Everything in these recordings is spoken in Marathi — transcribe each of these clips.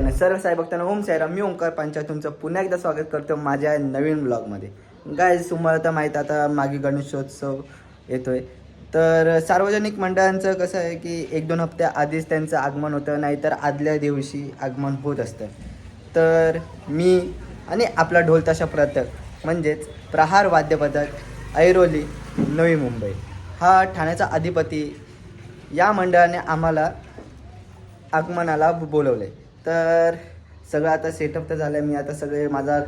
चॅनल. सर्व साहेब बघताना ओम साईराम मी ओंकार पंचायत तुमचं पुन्हा एकदा स्वागत करतो माझ्या नवीन ब्लॉगमध्ये. काय तुम्हाला तर माहीत आता मागे गणेशोत्सव येतोय. तर सार्वजनिक मंडळांचं कसं आहे की एक दोन हप्त्या आधीच त्यांचं आगमन होतं नाहीतर आदल्या दिवशी आगमन होत असतं. तर मी आणि आपला ढोल ताशा म्हणजेच प्रहार वाद्यपथक ऐरोली नवी मुंबई. हा ठाण्याचा अधिपती या मंडळाने आम्हाला आगमनाला बोलवलं आहे तर सगळं आता सेटअप तर झालं आहे मी आता सगळे माझा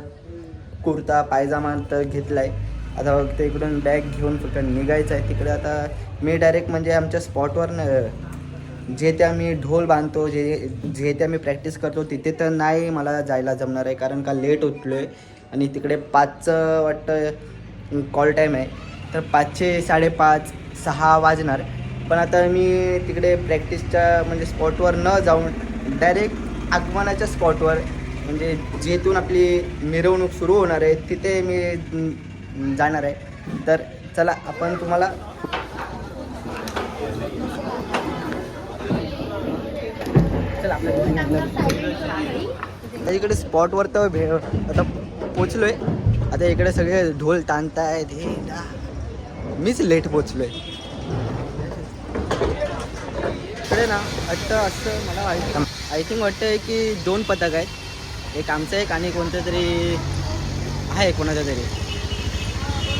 कुर्ता पायजामा तर घेतला आहे आता फक्त इकडून बॅग घेऊन फक्त निघायचं आहे तिकडे आता मी डायरेक्ट म्हणजे आमच्या स्पॉटवर न जे त्या मी ढोल बांधतो जे जे त्या मी प्रॅक्टिस करतो तिथे तर नाही मला जायला जमणार आहे. कारण का लेट उठलो आहे आणि तिकडे पाचचं वाटतं कॉल टाईम आहे. तर पाचशे साडेपाच सहा वाजणार. पण आता मी तिकडे प्रॅक्टिसच्या म्हणजे स्पॉटवर न जाऊन डायरेक्ट आगमनाच्या स्पॉटवर म्हणजे जेथून आपली मिरवणूक सुरू होणार आहे तिथे मी जाणार आहे. तर चला आपण तुम्हाला चला आता इकडे स्पॉटवर तर भे आता पोचलो आहे आता इकडे सगळे ढोल ताणतायत हे मीच लेट पोचलो आहे इकडे ना वाटतं असं मला माहिती आय थिंक वाटतं की दोन पथक आहेत. एक आमचं एक आणि कोणतं तरी आहे कोणाचं तरी.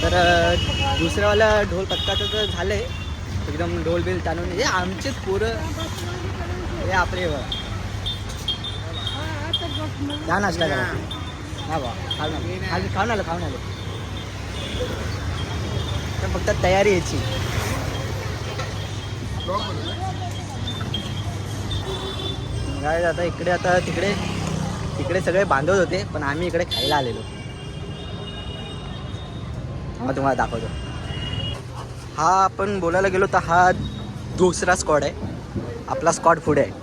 तर दुसऱ्यावाला ढोल पथकाचं तर झालं आहे एकदम ढोल बिल ताणून. हे आमचेच पोरं. हे आपले बघ. या नाश्ता करा. हा बा खाऊन आलो. खाऊन- खाऊन आलो खाऊन आलो. तर फक्त तयारी याची. काय आता इकडे आता तिकडे तिकडे सगळे बांधवत होते पण आम्ही इकडे खायला आलेलो. मग तुम्हाला दाखवतो. हा आपण बोलायला गेलो तर हा दुसरा स्कॉड आहे. आपला स्कॉड पुढे आहे.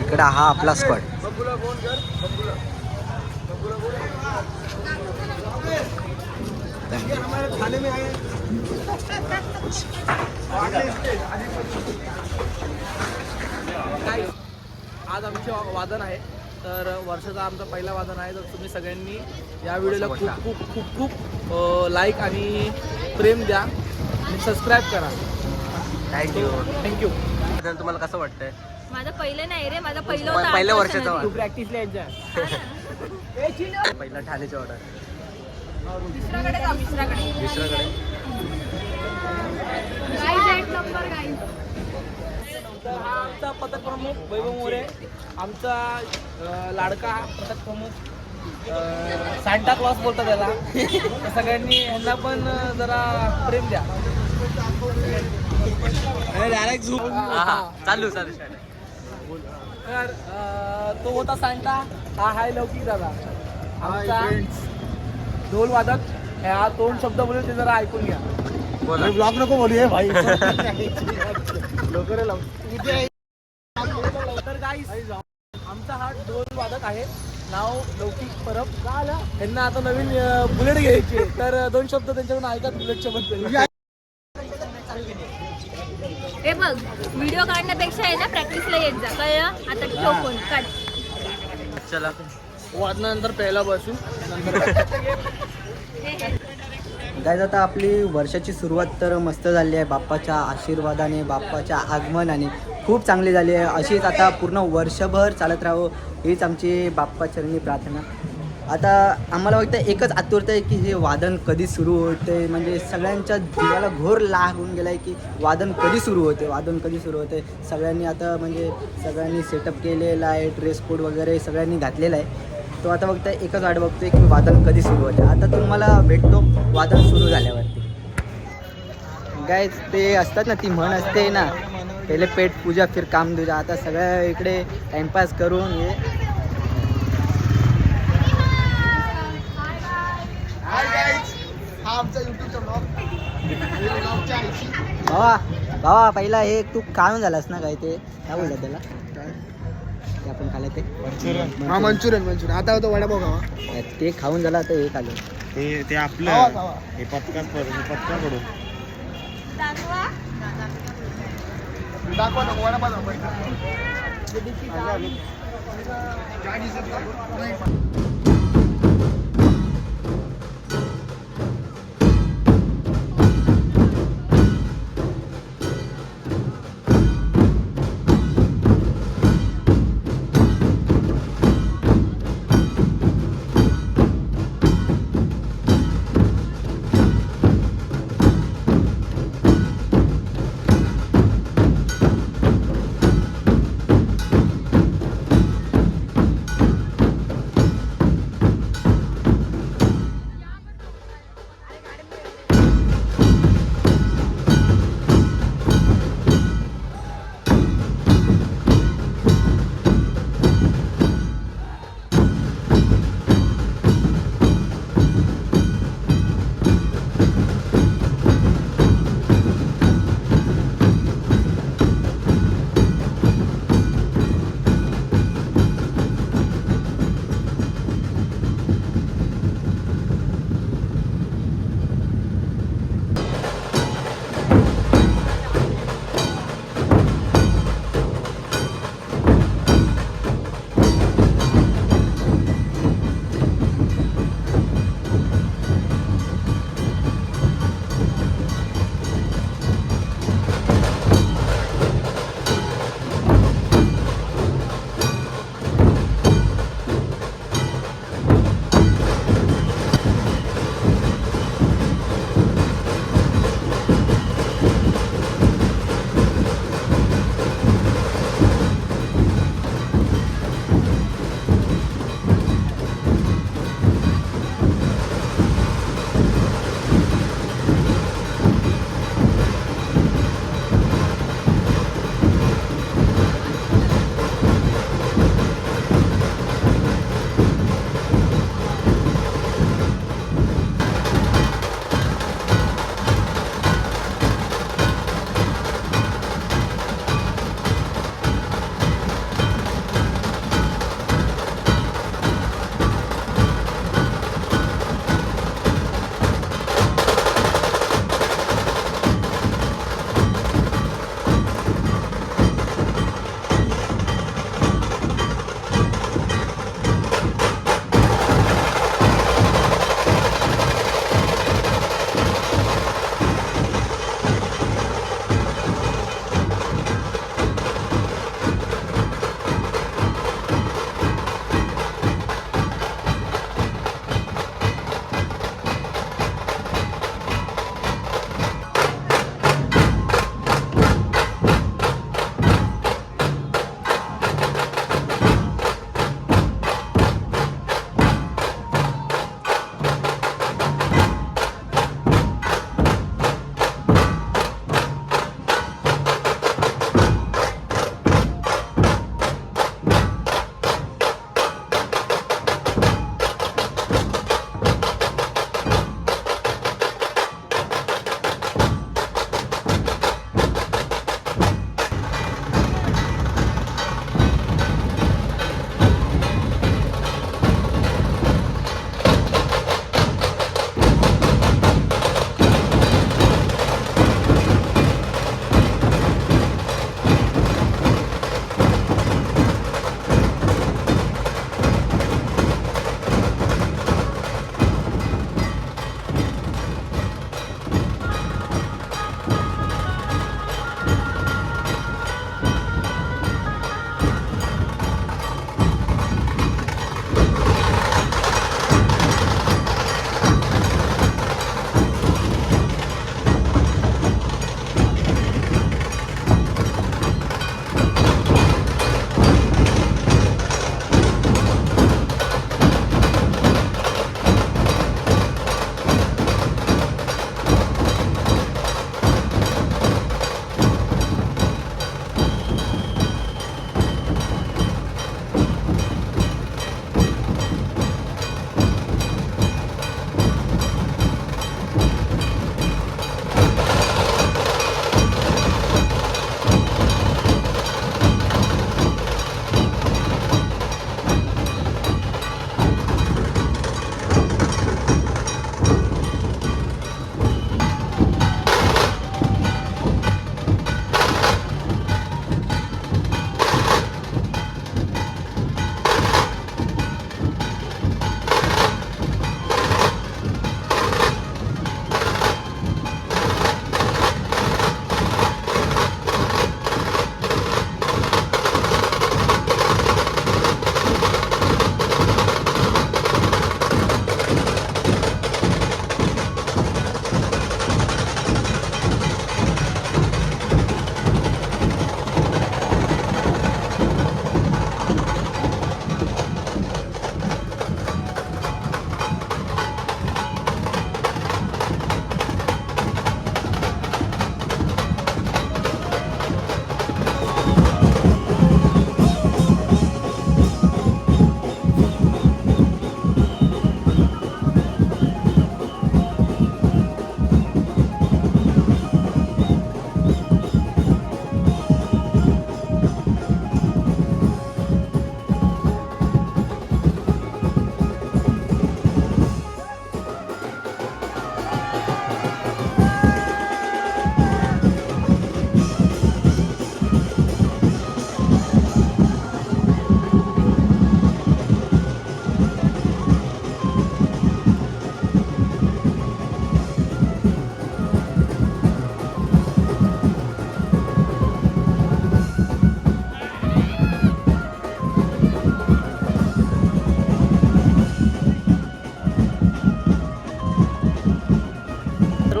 इकडे हा आपला स्कॉड आज आमचे वादन आहे. तर वर्षाचा आमचा पहिला वादन आहे. तर तुम्ही सगळ्यांनी या व्हिडिओला खूप खूप खूप खूप लाईक आणि प्रेम द्या. आणि सबस्क्राईब करा. थँक्यू थँक्यू तुम्हाला कसं वाटतंय? माझं पहिलं नाही रे माझं पहिलं पहिल्या वर्षाचं. प्रॅक्टिसला यांच्या पहिला ठाण्याची ऑर्डर दुसऱ्याकडे दुसऱ्याकडे. हा आमचा पथक प्रमुख वैभव मोरे आमचा लाडका पथक प्रमुख. सांता क्लॉस बोलतात त्याला सगळ्यांनी यांना पण जरा प्रेम द्या. डायरेक्ट झूम चालू चालू तर तो होता सांता हा हाय लौकिक दादा. आमचा ढोल वादक. हा दोन शब्द बोलले ते जरा ऐकून घ्या. ब्लॉग नको बोलूया भाई. तर गाईस आमचा हा ढोल वादक आहे. नाव लौकिक परब. का आला त्यांना आता नवीन बुलेट घ्यायची तर दोन शब्द त्यांच्याकडून ऐका बुलेटच्या बद्दल हे बघ व्हिडिओ काढण्यापेक्षा आहे ना प्रॅक्टिसला येत जा. कळलं? आता ठेव फोन काढ. चला. वादनानंतर प्यायला बसू. नंतर गायज आता आपली वर्षाची सुरुवात तर मस्त झाली आहे. बाप्पाच्या आशीर्वादाने बाप्पाच्या आगमनाने खूप चांगली झाली आहे. अशीच आता पूर्ण वर्षभर चालत राहावं हीच आमची बाप्पाचरणी प्रार्थना. आता आम्हाला वाटतं एकच आतुरता आहे की हे वादन कधी सुरू होते? म्हणजे सगळ्यांच्या जीवाला घोर लागून गेला आहे की वादन कधी सुरू होते? वादन कधी सुरू होते? सगळ्यांनी आता म्हणजे सगळ्यांनी सेटअप केलेला आहे ड्रेस कोड वगैरे सगळ्यांनी घातलेला आहे. तो आता फक्त एकच वाट बघतोय की वादन कधी सुरू होते. आता तुम्हाला भेटतो वादन सुरू झाल्यावरती. गाय ते असतात ना ती म्हण असते ना पहिले पेट पूजा फिर काम तुझा आता सगळ्या इकडे टाइमपास करून हे. भावा भावा पहिला हे तू खाऊन झालास ना काय ते? काय बोलतात त्याला? ते आपण खाल्लं ते. हा मंचुरियन मंचुरियन. आता होतं वडापाव खावा. ते खाऊन झाला तर हे खाल्लं. ते ते आपलं. हे पत्कार पत्कार पडून दाखवा. दाखवा ना वडापाव दाखवा.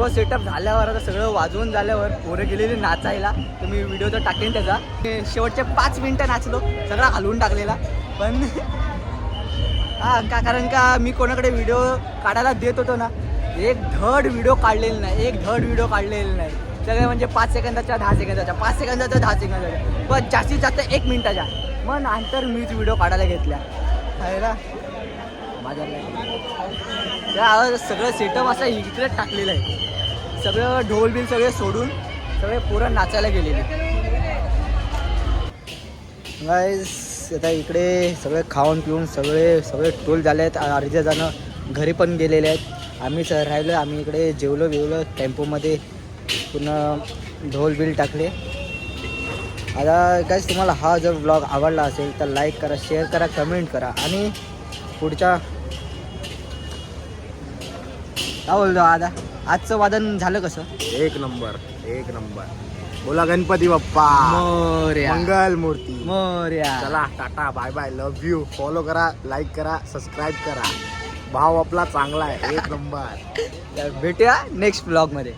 सर्व सेटअप झाल्यावर आता सगळं वाजवून झाल्यावर पोरं गेलेली नाचायला तर मी व्हिडिओ तर टाकेन त्याचा. ते शेवटचे पाच मिनटं नाचलो सगळा हलवून टाकलेला. पण हां का कारण का मी कोणाकडे व्हिडिओ काढायला देत होतो ना एक धड व्हिडिओ काढलेला नाही एक धड व्हिडिओ काढलेला नाही. सगळे म्हणजे पाच सेकंदाच्या दहा सेकंदाच्या पाच सेकंदाच्या दहा सेकंदाच्या. पण जास्तीत जास्त एक मिनटाच्या. मग नंतर मीच व्हिडिओ काढायला घेतल्या. आहे ना? माझ्या त्या सगळं सेटअप असं इकडे टाकलेलं आहे. सगळं ढोल बिल सगळे सोडून सगळे पोरं नाचायला गेलेले. गाईस आता इकडे सगळे खाऊन पिऊन सगळे सगळे टोल झाले आहेत अर्धे जणं घरी पण गेलेले आहेत. आम्ही सर राहिलो आम्ही इकडे जेवलो बिवलो टेम्पोमध्ये पुन्हा ढोल बिल टाकले. आता गाईस तुम्हाला हा जर ब्लॉग आवडला असेल तर लाईक करा शेअर करा कमेंट करा. आणि पुढच्या काय बोलतो आता? आजचं वादन झालं कसं? एक नंबर एक नंबर. बोला गणपती बाप्पा. मोर्या. मंगल मूर्ती मोर्या. चला tata bye bye love you follow करा लाईक करा सबस्क्राईब करा. भाव आपला चांगला आहे एक नंबर. भेटूया नेक्स्ट ब्लॉगमध्ये